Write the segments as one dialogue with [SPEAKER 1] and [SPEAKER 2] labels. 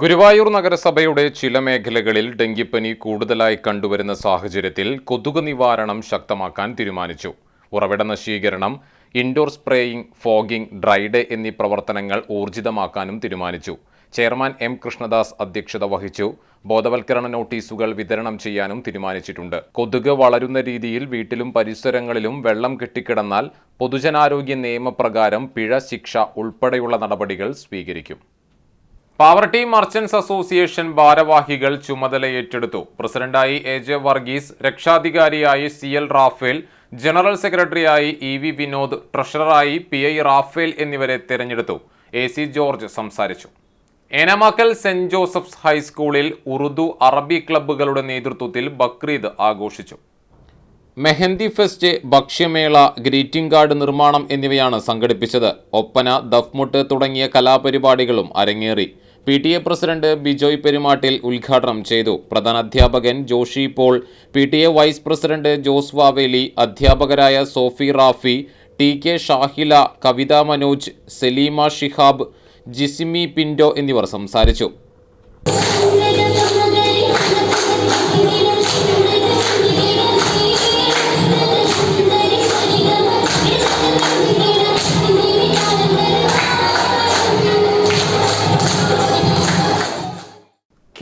[SPEAKER 1] ഗുരുവായൂർ നഗരസഭയുടെ ചില മേഖലകളിൽ ഡെങ്കിപ്പനി കൂടുതലായി കണ്ടുവരുന്ന സാഹചര്യത്തിൽ കൊതുക് നിവാരണം ശക്തമാക്കാൻ തീരുമാനിച്ചു. ഉറവിട നശീകരണം ഇൻഡോർ സ്പ്രേയിംഗ് ഫോഗിംഗ് ഡ്രൈഡേ എന്നീ പ്രവർത്തനങ്ങൾ ഊർജിതമാക്കാനും തീരുമാനിച്ചു. ചെയർമാൻ എം കൃഷ്ണദാസ് അധ്യക്ഷത വഹിച്ചു. ബോധവൽക്കരണ നോട്ടീസുകൾ വിതരണം ചെയ്യാനും തീരുമാനിച്ചിട്ടുണ്ട്. കൊതുക് വളരുന്ന രീതിയിൽ വീട്ടിലും പരിസരങ്ങളിലും വെള്ളം കെട്ടിക്കിടന്നാൽ പൊതുജനാരോഗ്യ നിയമപ്രകാരം പിഴ ശിക്ഷ ഉൾപ്പെടെയുള്ള നടപടികൾ സ്വീകരിക്കും. പാവർട്ടി മർച്ചൻസ് അസോസിയേഷൻ ഭാരവാഹികൾ ചുമതല ഏറ്റെടുത്തു. പ്രസിഡന്റായി എ ജെ വർഗീസ് രക്ഷാധികാരിയായി സി എൽ റാഫേൽ ജനറൽ സെക്രട്ടറിയായി ഇ വി വിനോദ് ട്രഷററായി പി ഐ റാഫേൽ എന്നിവരെ തിരഞ്ഞെടുത്തു. എ സി ജോർജ് സംസാരിച്ചു. ഏനമാക്കൽ സെന്റ് ജോസഫ്സ് ഹൈസ്കൂളിൽ ഉറുദു അറബി ക്ലബ്ബുകളുടെ നേതൃത്വത്തിൽ ബക്രീദ് ആഘോഷിച്ചു. മെഹന്തി ഫെസ്റ്റ് ഭക്ഷ്യമേള ഗ്രീറ്റിംഗ് കാർഡ് നിർമ്മാണം എന്നിവയാണ് സംഘടിപ്പിച്ചത്. ഒപ്പന ദഫ്മുട്ട് തുടങ്ങിയ കലാപരിപാടികളും അരങ്ങേറി. P T A president Bijoy Perumattil ഉദ്ഘാടനം ചെയ്തു. പ്രധാന അധ്യാപകൻ Joshy Paul P T A vice president Jose Vaveli അധ്യാപകരായ Sophie Rafi T K Shahila Kavitha Manoj Saleema Shihab Jisimi പിൻഡോ എന്നിവർ സംസാരിച്ചു.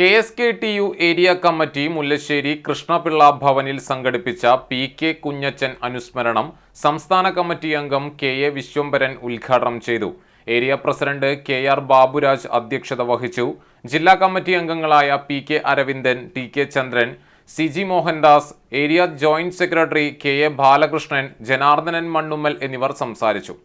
[SPEAKER 1] K S K T U area committee Mullassery Krishnapillai ഭവനിൽ സംഘടിപ്പിച്ച P K Kunjachan അനുസ്മരണം സംസ്ഥാന കമ്മിറ്റി അംഗം K A Viswambharan ഉദ്ഘാടനം ചെയ്തു. Area president K R Baburaj അധ്യക്ഷത വഹിച്ചു. ജില്ലാ കമ്മിറ്റി അംഗങ്ങളായ P K Aravindan T K Chandran C G Mohandas area joint secretary K A Balakrishnan Janardhanan Mannummal എന്നിവർ സംസാരിച്ചു.